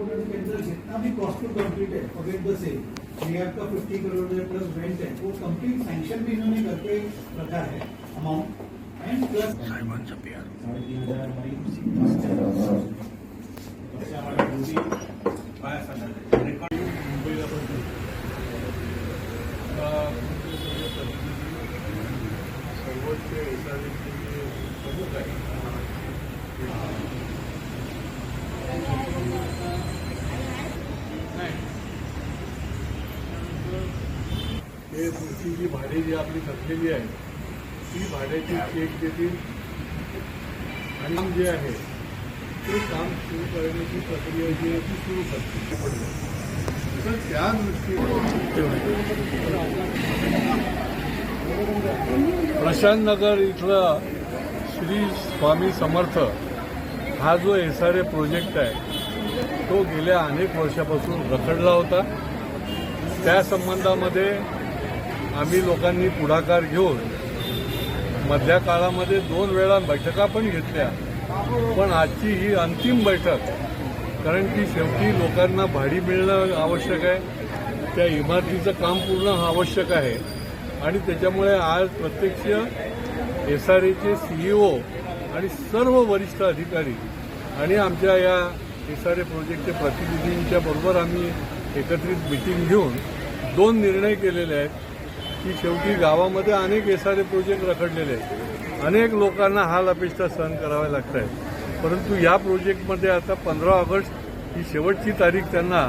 Component के अंदर जितना भी कॉस्ट टू कंप्लीट है फॉरगेट द सेल रियाब का फिफ्टी करोड़ है प्लस रेंट है वो कंप्लीट सैंक्शन भी इन्होंने करके रखा है अमाउंट एंड प्लस मुंबईला पण सर्वोच्च एसआरचे जे प्रमुख आहे हे पुढची जी भाडे जी आपली थकलेली आहे ती भाड्याची चेक देतील. आणि जे आहे ते काम सुरू करण्याची प्रक्रिया जी आहे ती सुरू करते तर त्या दृष्टीने प्रशांत नगर इथलं श्री स्वामी समर्थ हा जो एस आर ए प्रोजेक्ट आहे तो गेल्या अनेक वर्षापासून रखडला होता. त्या संबंधामध्ये आम्ही लोकांनी पुढाकार घेऊन मधल्या काळामध्ये दोन वेळा बैठका पण घेतल्या. पण आजची ही अंतिम बैठक कारण की शेवटी लोकांना भाडी मिळणं आवश्यक आहे त्या इमारतीचं काम पूर्ण आवश्यक आहे. आणि त्याच्यामुळे आज प्रत्यक्ष एस आर एचे सीईओ आणि सर्व वरिष्ठ अधिकारी आणि आमच्या या एस आर ए प्रोजेक्टच्या प्रतिनिधींच्या बरोबर आम्ही एकत्रित मिटिंग घेऊन दोन निर्णय केलेले आहेत. की शेवटी गावामध्ये अनेक एस आर ए प्रोजेक्ट रखडलेले आहेत. अनेक लोकांना हाल अपेक्षा सहन कराव्या लागत आहेत परंतु या प्रोजेक्टमध्ये आता पंधरा ऑगस्ट ही शेवटची तारीख त्यांना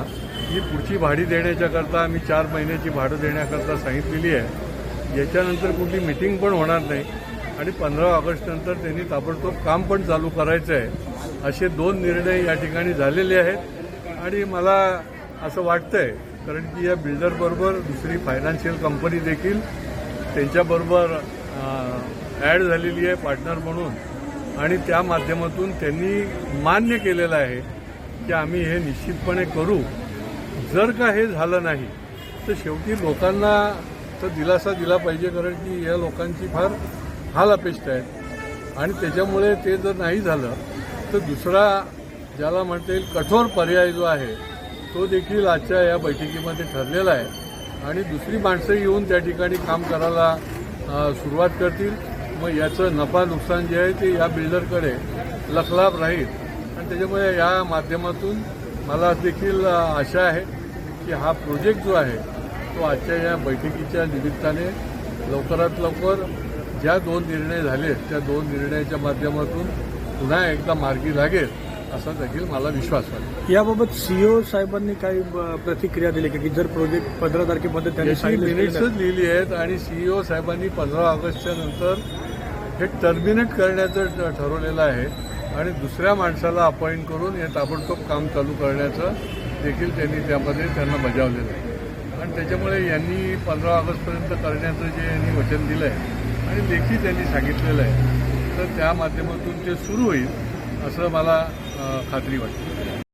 ही पुढची भाडी देण्याच्याकरता आम्ही चार महिन्याची भाडं देण्याकरता सांगितलेली आहे. याच्यानंतर कुठली मिटिंग पण होणार नाही. आणि पंधरा ऑगस्टनंतर त्यांनी ताबडतोब काम पण चालू करायचं आहे. असे दोन निर्णय या ठिकाणी झालेले आहेत. आणि मला असं वाटतंय कारण की या बिल्डरबरोबर दुसरी फायनान्शियल कंपनी देखील त्यांच्याबरोबर ॲड झालेली आहे पार्टनर म्हणून. आणि त्या माध्यमातून त्यांनी मान्य केलेलं आहे की आम्ही हे निश्चितपणे करू. जर का हे झालं नाही तर शेवटी लोकांना तर दिलासा दिला पाहिजे कारण की या लोकांची फार हाल अपेक्षा आहे आणि त्याच्यामुळे ते जर नाही झालं तर दुसरा ज्याला म्हणता येईल कठोर पर्याय जो आहे तो देखील आजच्या या बैठकीमध्ये ठरलेला आहे. आणि दुसरी माणसं येऊन त्या ठिकाणी काम करायला सुरुवात करतील. मग याचं नफा नुकसान जे आहे ते या बिल्डरकडे लखलाभ राहील. आणि त्याच्यामुळे या माध्यमातून मला देखील आशा आहे की हा प्रोजेक्ट जो आहे तो आजच्या या बैठकीच्या निमित्ताने लवकरात लवकर ज्या दोन निर्णय झाले त्या दोन निर्णयाच्या माध्यमातून पुन्हा एकदा मार्गी लागेल. असा देखील मला विश्वास वाटतो याबाबत सीओ साहेबांनी काही प्रतिक्रिया दिली का? की जर प्रोजेक्ट पंधरा तारखेमध्ये त्यांनी मिनिट्सच लिहिली आहेत आणि सीईओ साहेबांनी पंधरा ऑगस्टच्या नंतर हे टर्मिनेट करण्याचं ठरवलेलं आहे आणि दुसऱ्या माणसाला अपॉइंट करून हे ताबडतोब काम चालू करण्याचं देखील त्यांनी त्यामध्ये त्यांना बजावलेलं आहे. आणि त्याच्यामुळे यांनी पंधरा ऑगस्टपर्यंत करण्याचं जे यांनी वचन दिलं आहे आणि लेखी त्यांनी सांगितलेलं आहे तर त्या माध्यमातून ते सुरू होईल असं मला खात्री वाटते